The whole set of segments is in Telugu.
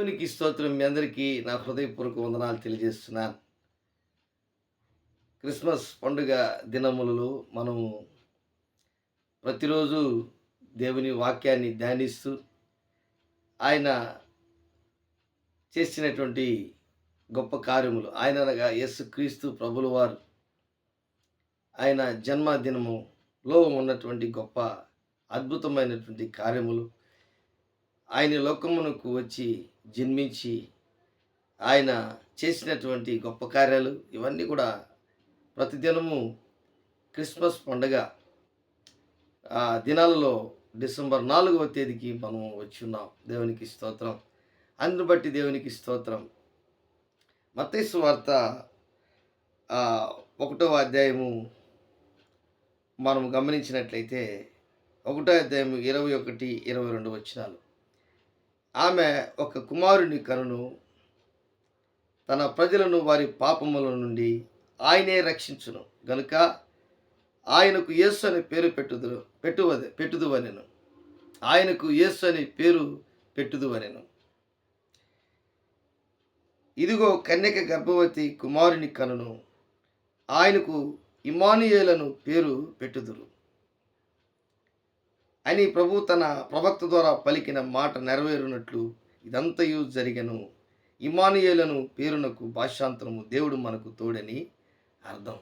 దేవునికి స్తోత్రం. మీ అందరికీ నా హృదయపూర్వక వందనాలు తెలియజేస్తున్నాను క్రిస్మస్ పండుగ దినములలో మనము ప్రతిరోజు దేవుని వాక్యాన్ని ధ్యానిస్తూ ఆయన చేసినటువంటి గొప్ప కార్యములు ఆయన అనగా ఎస్ క్రీస్తు ప్రభుల వారు ఆయన జన్మదినములో ఉన్నటువంటి గొప్ప అద్భుతమైనటువంటి కార్యములు. ఆయన లోకమునకు వచ్చి జన్మించి ఆయన చేసినటువంటి గొప్ప కార్యాలు ఇవన్నీ కూడా ప్రతిదినము క్రిస్మస్ పండుగ ఆ దినాలలో డిసెంబర్ నాలుగవ తేదీకి మనం వచ్చి ఉన్నాం. దేవునికి స్తోత్రం. అందును బట్టి దేవునికి స్తోత్రం. మత్తైసు వార్త ఒకటో ఒకటవ అధ్యాయము మనం గమనించినట్లయితే ఒకటో అధ్యాయము ఇరవై ఒకటి ఇరవై రెండు వచ్చినాలు ఆమె ఒక కుమారుని కనును తన ప్రజలను వారి పాపముల నుండి ఆయనే రక్షించును. గనుక ఆయనకు యేసు అనే పేరు పెట్టుదురు పెట్టువది పెట్టుదువనెను. ఆయనకు యేసు అనే పేరు పెట్టుదువనెను. ఇదిగో కన్యక గర్భవతి కుమారుని కనును ఆయనకు ఇమానుయేలను పేరు పెట్టుదురు. అని ప్రభు తన ప్రవక్త ద్వారా పలికిన మాట నెరవేరునట్లు ఇదంతయు జరిగను. ఇమానుయేలను పేరునకు భాషాంతరము దేవుడు మనకు తోడని అర్థం.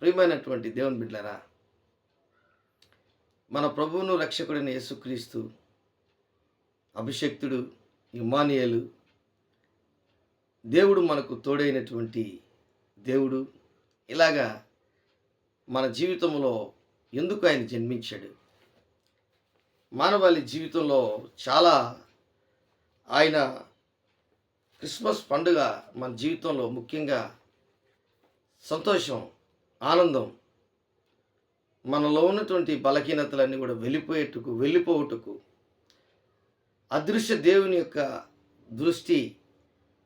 ప్రియమైనటువంటి దేవుని బిడ్డలరా మన ప్రభువును రక్షకుడైన యేసుక్రీస్తు అభిషక్తుడు ఇమానియలు దేవుడు మనకు తోడైనటువంటి దేవుడు. ఇలాగా మన జీవితంలో ఎందుకు ఆయన జన్మించాడు? మానవాళి జీవితంలో చాలా ఆయన క్రిస్మస్ పండుగ మన జీవితంలో ముఖ్యంగా సంతోషం ఆనందం మనలో ఉన్నటువంటి బలహీనతలన్నీ కూడా వెళ్ళిపోయేట్టుకు వెళ్ళిపోవుటకు అదృశ్య దేవుని యొక్క దృష్టి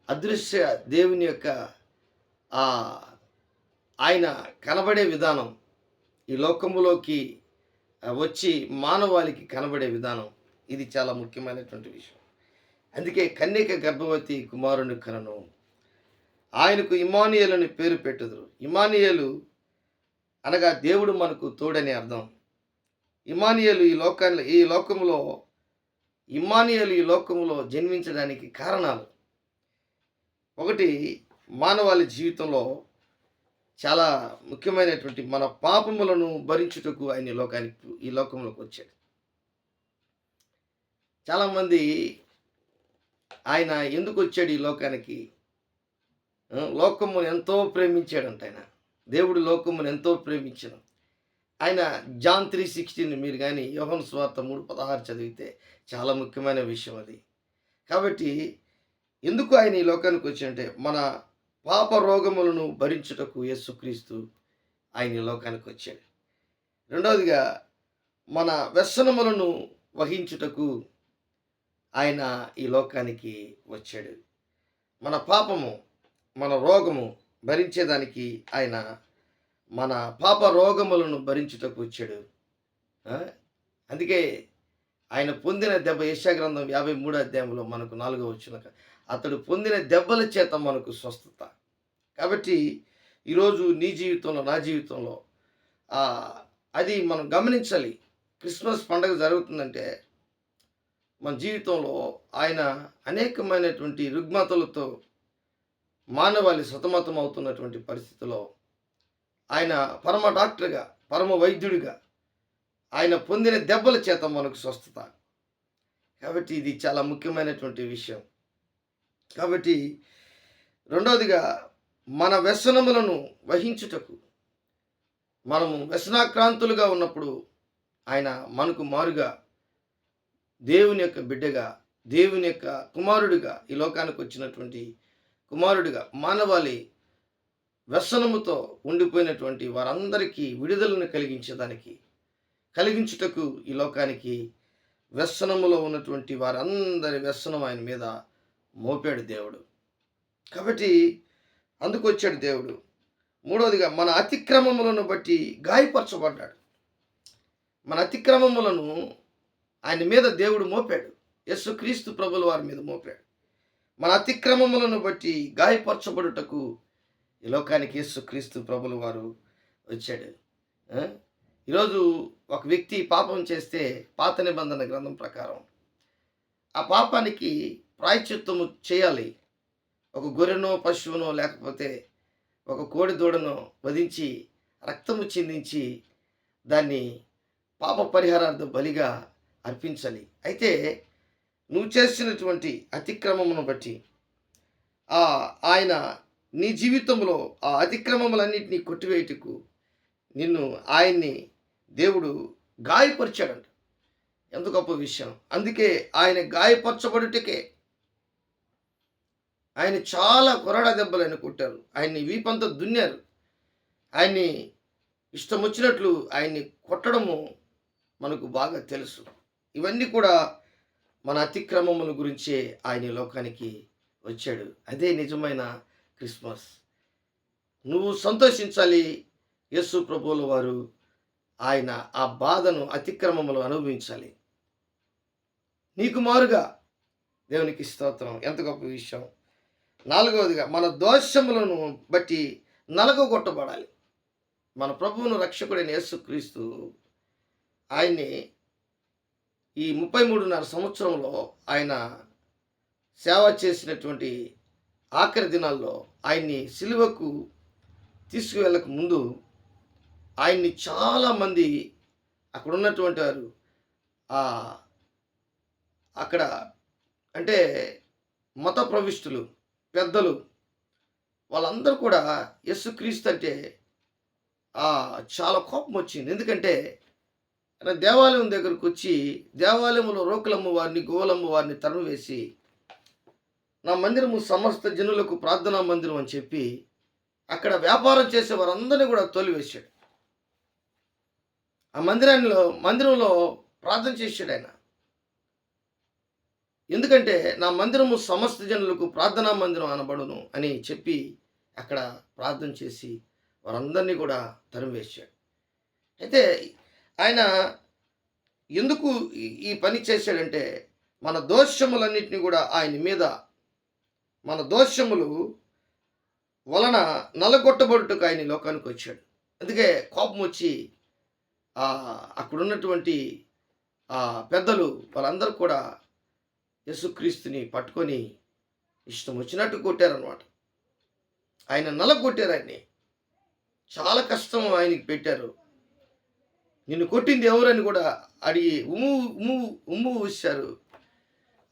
అదృశ్య దేవుని యొక్క ఆయన కనబడే విధానం ఈ లోకములోకి వచ్చి మానవాళికి కనబడే విధానం ఇది చాలా ముఖ్యమైనటువంటి విషయం. అందుకే కన్యక గర్భవతి కుమారుని కనను ఆయనకు ఇమానియల్ అని పేరు పెట్టుదురు. ఇమానియలు అనగా దేవుడు మనకు తోడని అర్థం. ఇమానియలు ఈ లోకాన్ని ఈ లోకంలో ఇమానియలు ఈ లోకంలో జన్మించడానికి కారణాలు. ఒకటి మానవాళి జీవితంలో చాలా ముఖ్యమైనటువంటి మన పాపములను భరించుటకు ఆయన ఈ లోకానికి ఈ లోకంలోకి వచ్చాడు. చాలామంది ఆయన ఎందుకు వచ్చాడు ఈ లోకానికి? లోకమును ఎంతో ప్రేమించాడంట ఆయన. దేవుడు లోకమును ఎంతో ప్రేమించను. ఆయన జాన్ త్రీ సిక్స్టీన్ మీరు కానీ యోహన్ స్వార్థ మూడు పదహారు చదివితే చాలా ముఖ్యమైన విషయం అది. కాబట్టి ఎందుకు ఆయన ఈ లోకానికి వచ్చాడంటే మన పాప రోగములను భరించుటకు యేసుక్రీస్తు ఆయన ఈ లోకానికి వచ్చాడు. రెండవదిగా మన వ్యసనములను వహించుటకు ఆయన ఈ లోకానికి వచ్చాడు. మన పాపము మన రోగము భరించేదానికి ఆయన మన పాప రోగములను భరించుటకు వచ్చాడు. అందుకే ఆయన పొందిన దెబ్బ యశాగ్రంథం యాభై మూడో అధ్యాయంలో మనకు నాలుగో వచ్చిన అతడు పొందిన దెబ్బల చేత మనకు స్వస్థత. కాబట్టి ఈరోజు నీ జీవితంలో నా జీవితంలో అది మనం గమనించాలి. క్రిస్మస్ పండగ జరుగుతుందంటే మన జీవితంలో ఆయన అనేకమైనటువంటి రుగ్మతలతో మానవాళి సతమతం అవుతున్నటువంటి పరిస్థితిలో ఆయన పరమ డాక్టర్గా పరమ వైద్యుడిగా ఆయన పొందిన దెబ్బల చేత మనకు స్వస్థత. కాబట్టి ఇది చాలా ముఖ్యమైనటువంటి విషయం. కాబట్టి రెండవదిగా మన వ్యసనములను వహించుటకు. మనము వ్యసనాక్రాంతులుగా ఉన్నప్పుడు ఆయన మనకు మారుగా దేవుని యొక్క బిడ్డగా దేవుని యొక్క కుమారుడిగా ఈ లోకానికి వచ్చినటువంటి కుమారుడిగా మానవాళి వ్యసనముతో ఉండిపోయినటువంటి వారందరికీ విడుదలను కలిగించడానికి కలిగించుటకు ఈ లోకానికి వ్యసనములో ఉన్నటువంటి వారందరి వ్యసనం ఆయన మీద మోపాడు దేవుడు. కాబట్టి అందుకు వచ్చాడు దేవుడు. మూడవదిగా మన అతిక్రమములను బట్టి గాయపరచబడ్డాడు. మన అతిక్రమములను ఆయన మీద దేవుడు మోపాడు. యేసుక్రీస్తు ప్రభుల వారి మీద మోపాడు. మన అతిక్రమములను బట్టి గాయపరచబడుటకు ఈ లోకానికి యేసుక్రీస్తు క్రీస్తు వారు వచ్చాడు. ఈరోజు ఒక వ్యక్తి పాపం చేస్తే పాత నిబంధన గ్రంథం ప్రకారం ఆ పాపానికి ప్రాయశ్చిత్తము చేయాలి. ఒక గొర్రెనో పశువునో లేకపోతే ఒక కోడి దూడనో వధించి రక్తము చిందించి దాన్ని పాప పరిహారార్థం బలిగా అర్పించాలి. అయితే నువ్వు చేసినటువంటి అతిక్రమమును బట్టి ఆ ఆయన నీ జీవితంలో ఆ అతిక్రమములన్నింటినీ కొట్టివేయటకు నిన్ను ఆయన్ని దేవుడు గాయపరిచాడంట. ఎంత గొప్ప విషయం. అందుకే ఆయన గాయపరచబడుటకే ఆయన చాలా కొరడా దెబ్బలు ఆయన కొట్టారు. ఆయన్ని వీపంతా దున్నారు. ఆయన్ని ఇష్టం వచ్చినట్లు ఆయన్ని కొట్టడము మనకు బాగా తెలుసు. ఇవన్నీ కూడా మన అతిక్రమముల గురించే ఆయన లోకానికి వచ్చాడు. అదే నిజమైన క్రిస్మస్. నువ్వు సంతోషించాలి. యేసు ప్రభువుల వారు ఆయన ఆ బాధను అతిక్రమములు అనుభవించాలి. నీకు మారుగా దేవునికి స్తోత్రం. ఎంత గొప్ప విషయం. నాలుగవదిగా మన దోషములను బట్టి నలగొట్టబడాలి మన ప్రభువును రక్షకుడైన యేసుక్రీస్తు ఆయన్ని ఈ ముప్పై మూడున్నర సంవత్సరంలో ఆయన సేవ చేసినటువంటి ఆఖరి దినాల్లో ఆయన్ని సిలువకు తీసుకువెళ్ళక ముందు ఆయన్ని చాలామంది అక్కడ ఉన్నటువంటి వారు అక్కడ అంటే మత ప్రవిష్టులు పెద్దలు వాళ్ళందరూ కూడా యేసుక్రీస్తు అంటే చాలా కోపం వచ్చింది. ఎందుకంటే ఆయన దేవాలయం దగ్గరకు వచ్చి దేవాలయంలో రోకులమ్మ వారిని గోలమ్మ వారిని తరిమివేసి నా మందిరము సమస్త జనులకు ప్రార్థనా మందిరం అని చెప్పి అక్కడ వ్యాపారం చేసే వారందరినీ కూడా తోలివేశాడు. ఆ మందిరాల్లో మందిరంలో ప్రార్థన చేశాడు ఆయన. ఎందుకంటే నా మందిరము సమస్త జనులకు ప్రార్థనా మందిరం అనబడును అని చెప్పి అక్కడ ప్రార్థన చేసి వారందరినీ కూడా తరిమివేశాడు. అయితే ఆయన ఎందుకు ఈ- పని చేశాడంటే మన దోషములన్నింటినీ కూడా ఆయన మీద మన దోషములు వలన నలగొట్టబడుటకు ఆయన లోకానికి వచ్చాడు. అందుకే కోపం వచ్చి అక్కడున్నటువంటి ఆ పెద్దలు వాళ్ళందరూ కూడా యేసుక్రీస్తుని పట్టుకొని ఇష్టం వచ్చినట్టు కొట్టారనమాట ఆయన నలగొట్టారు ఆయన్ని. చాలా కష్టం ఆయనకి పెట్టారు. నిన్ను కొట్టింది ఎవరని కూడా అడిగి ఉమ్ము ఉమ్ము ఉమ్ము ఊశారు.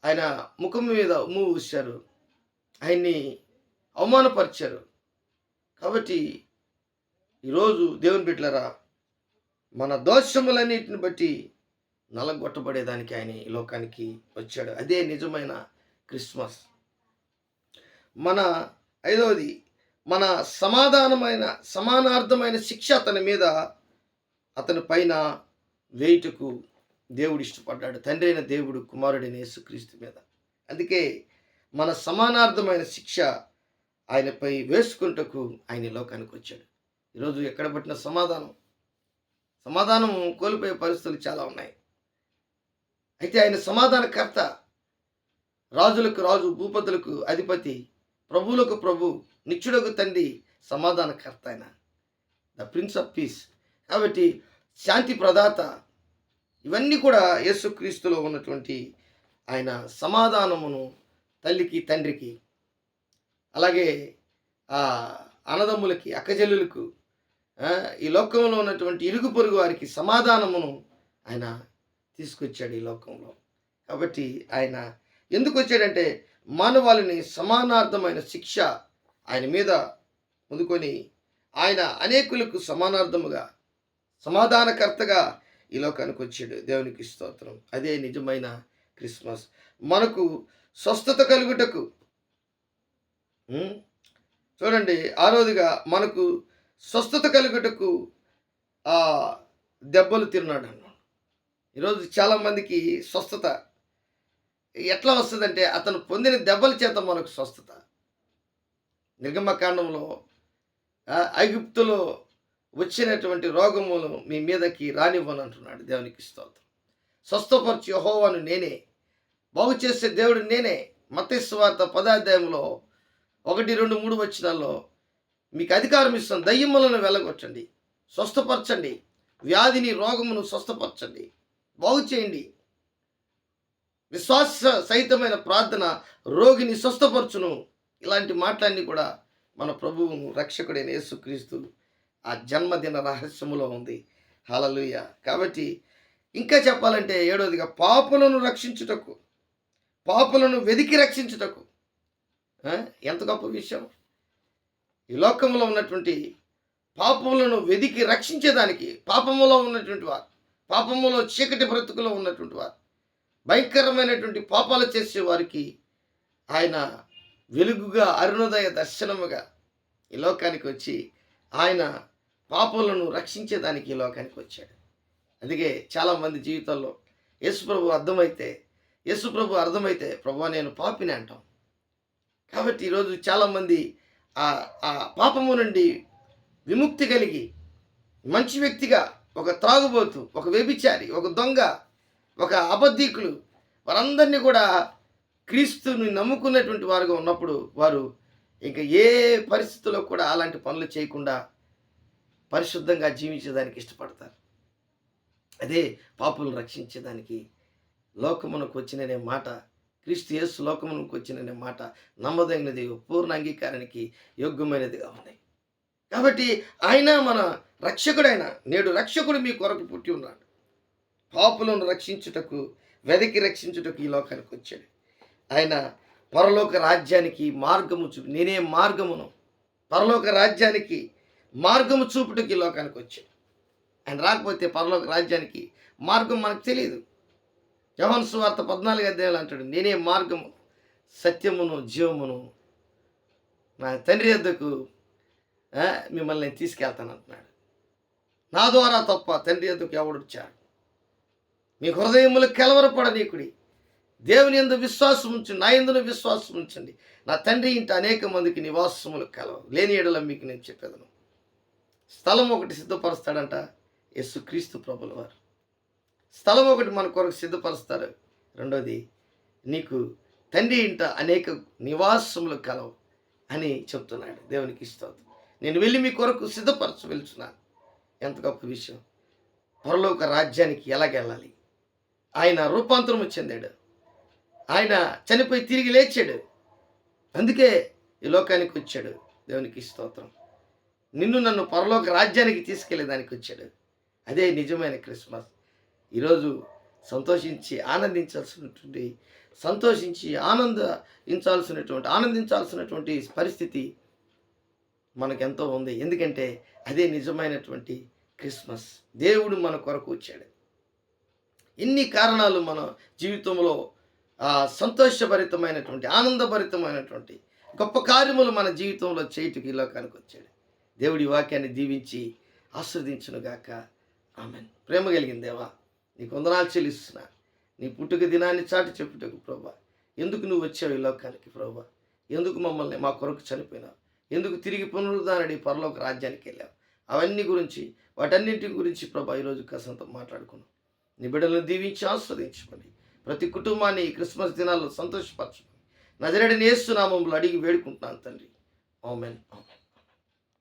ఆయన ముఖం మీద ఉమ్ము ఊశారు. ఆయన్ని అవమానపరిచారు. కాబట్టి ఈరోజు దేవుని బిడ్డలరా మన దోషములన్నిటిని బట్టి నలగొట్టబడేదానికి ఆయన ఈ లోకానికి వచ్చాడు. అదే నిజమైన క్రిస్మస్. మన ఐదవది మన సమాధానమైన సమానార్థమైన శిక్ష అతని మీద అతని పైన వేయుటకు దేవుడు ఇష్టపడ్డాడు. తండ్రి అయిన దేవుడు కుమారుడైన యేసుక్రీస్తు మీద. అందుకే మన సమానార్థమైన శిక్ష ఆయనపై వేసుకుంటకు ఆయన లోకానికి వచ్చాడు. ఈరోజు ఎక్కడ పట్టిన సమాధానం? సమాధానం కోల్పోయే పరిస్థితులు చాలా ఉన్నాయి. అయితే ఆయన సమాధానకర్త. రాజులకు రాజు భూపతులకు అధిపతి ప్రభువులకు ప్రభు నిత్యుడకు తండ్రి సమాధానకర్త ఆయన. The prince of peace. కాబట్టి శాంతి ప్రదాత. ఇవన్నీ కూడా యేసుక్రీస్తులో ఉన్నటువంటి ఆయన సమాధానమును తల్లికి తండ్రికి అలాగే ఆ అన్నదమ్ములకి అక్కజల్లులకు ఈ లోకంలో ఉన్నటువంటి ఇరుగు పొరుగు వారికి సమాధానమును ఆయన తీసుకొచ్చాడు ఈ లోకంలో. కాబట్టి ఆయన ఎందుకు వచ్చాడంటే మానవాళిని సమానార్థమైన శిక్ష ఆయన మీద ముందుకొని ఆయన అనేకులకు సమానార్థముగా సమాధానకర్తగా ఈ లోకానికి వచ్చాడు. దేవునికి స్తోత్రం. అదే నిజమైన క్రిస్మస్. మనకు స్వస్థత కలుగుటకు చూడండి ఆరోదిగా మనకు స్వస్థత కలుగుటకు దెబ్బలు తిన్నాడు అన్నాడు ఈరోజు చాలామందికి స్వస్థత. ఎట్లా వస్తుందంటే అతను పొందిన దెబ్బల చేత మనకు స్వస్థత. నిర్గమకాండంలో ఐగుప్తులో వచ్చినటువంటి రోగములు మీ మీదకి రానివ్వను అంటున్నాడు దేవునికి స్తోత్రం. స్వస్థపరచు యహోవాను నేనే. బాగు చేసే దేవుడు నేనే. మతేశ్వార్త వార్త ఒకటి రెండు మూడు వచ్చినాల్లో మీకు అధికారం ఇస్తాను. దయ్యములను వెళ్ళగొట్టండి. స్వస్థపరచండి. వ్యాధిని రోగమును స్వస్థపరచండి. బాగు చేయండి. విశ్వాస సహితమైన ప్రార్థన రోగిని స్వస్థపరచును. ఇలాంటి మాటలన్నీ కూడా మన ప్రభువును రక్షకుడైన యేసుక్రీస్తు ఆ జన్మదిన రహస్యములో ఉంది. హలలుయ కాబట్టి ఇంకా చెప్పాలంటే ఏడవదిగా పాపులను రక్షించుటకు పాపులను వెదికి రక్షించుటకు ఎంత గొప్ప విషయం. ఈ లోకంలో ఉన్నటువంటి పాపములను వెదికి రక్షించేదానికి పాపములో ఉన్నటువంటి వారు పాపములో చీకటి బ్రతుకులో ఉన్నటువంటి వారు భయంకరమైనటువంటి పాపాలు చేసే వారికి ఆయన వెలుగుగా అరుణోదయ దర్శనముగా ఈ లోకానికి వచ్చి ఆయన పాపములను రక్షించేదానికి ఈ లోకానికి వచ్చాడు. అందుకే చాలామంది జీవితంలో యేసుప్రభు అర్థమైతే యేసుప్రభు అర్థమైతే ప్రభు నేను పాపిని అంటాం. కాబట్టి ఈరోజు చాలామంది ఆ ఆ పాపము నుండి విముక్తి కలిగి మంచి వ్యక్తిగా ఒక త్రాగుబోతు ఒక వ్యభిచారి ఒక దొంగ ఒక అబద్ధికులు వారందరినీ కూడా క్రీస్తుని నమ్ముకున్నటువంటి వారుగా ఉన్నప్పుడు వారు ఇంకా ఏ పరిస్థితుల్లో కూడా అలాంటి పనులు చేయకుండా పరిశుద్ధంగా జీవించేదానికి ఇష్టపడతారు. అదే పాపులను రక్షించేదానికి లోకమునకు వచ్చిననే మాట క్రీస్తు యేసు లోకమునకు వచ్చిననే మాట నమ్మదగినది పూర్ణ అంగీకారానికి యోగ్యమైనదిగా ఉన్నాయి. కాబట్టి ఆయన మన రక్షకుడైన నేడు రక్షకుడు మీ కొరకు పుట్టి ఉన్నాడు. పాపులను రక్షించుటకు వెదకి రక్షించుటకు ఈ లోకానికి వచ్చాడు. ఆయన పరలోక రాజ్యానికి మార్గము చూపు నేనే మార్గమును. పరలోక రాజ్యానికి మార్గము చూపుటకు ఈ లోకానికి వచ్చాడు. ఆయన రాకపోతే పరలోక రాజ్యానికి మార్గం మనకు తెలియదు యవన్ సువార్త పద్నాలుగు అధ్యాయులు అంటాడు నేనే మార్గము సత్యమును జీవమును నా తండ్రి వద్దకు మిమ్మల్ని నేను తీసుకెళ్తాను అంటున్నాడు నా ద్వారా తప్ప తండ్రి ఎందుకు ఎవడు వచ్చాడు? మీ హృదయములు కలవరపడనీకుడి. దేవుని ఎందు విశ్వాసం ఉంచండి నా ఎందును విశ్వాసం ఉంచండి. నా తండ్రి ఇంట అనేక మందికి నివాసములు కలవ లేని ఎడల మీకు నేను చెప్పేదను. స్థలం ఒకటి సిద్ధపరుస్తాడంట యేసుక్రీస్తు ప్రభుల వారు. స్థలం ఒకటి మన కొరకు సిద్ధపరుస్తారు. రెండోది నీకు తండ్రి ఇంట అనేక నివాసములు కలవు అని చెప్తున్నాడు దేవునికి ఇష్టం నేను వెళ్ళి మీ కొరకు సిద్ధపరచు వెళ్తున్నాను ఎంత గొప్ప విషయం. పరలోక రాజ్యానికి ఎలాగెళ్ళాలి ఆయన రూపాంతరము చెందాడు. ఆయన చనిపోయి తిరిగి లేచాడు. అందుకే ఈ లోకానికి వచ్చాడు. దేవునికి స్తోత్రం. నిన్ను నన్ను పరలోక రాజ్యానికి తీసుకెళ్ళేదానికి వచ్చాడు. అదే నిజమైన క్రిస్మస్. ఈరోజు సంతోషించి ఆనందించాల్సినటువంటి సంతోషించి ఆనందించాల్సినటువంటి ఆనందించాల్సినటువంటి పరిస్థితి మనకెంతో ఉంది. ఎందుకంటే అదే నిజమైనటువంటి క్రిస్మస్. దేవుడు మన కొరకు వచ్చాడు. ఎన్ని కారణాలు మన జీవితంలో సంతోషభరితమైనటువంటి ఆనందభరితమైనటువంటి గొప్ప కార్యములు మన జీవితంలో చేయుటకు ఈ లోకానికి వచ్చాడు. దేవుడి వాక్యాన్ని దీవించి ఆస్వాదించునుగాక ఆమె ప్రేమ కలిగిన దేవా నీకు వందనాలు చెల్లిస్తున్నా. నీ పుట్టుక దినాన్ని చాటి చెప్పుటకు ప్రభా. ఎందుకు నువ్వు వచ్చావు ఈ లోకానికి ప్రభా? ఎందుకు మమ్మల్ని మా కొరకు చనిపోయినావు? ఎందుకు తిరిగి పునరుద్ధారడి పరలోక రాజ్యానికి వెళ్ళావు? అవన్నీ గురించి వాటన్నింటి గురించి ప్రభా ఈరోజు కసంతో మాట్లాడుకున్నాం. నీ బిడ్డలను దీవించి ఆస్వాదించుకోండి ప్రతి కుటుంబాన్ని క్రిస్మస్ దినాల్లో సంతోషపరచుకోండి నజరడిని ఏస్తున్నామంలో అడిగి వేడుకుంటున్నాను తండ్రి. ఓమెన్ ఓమెన్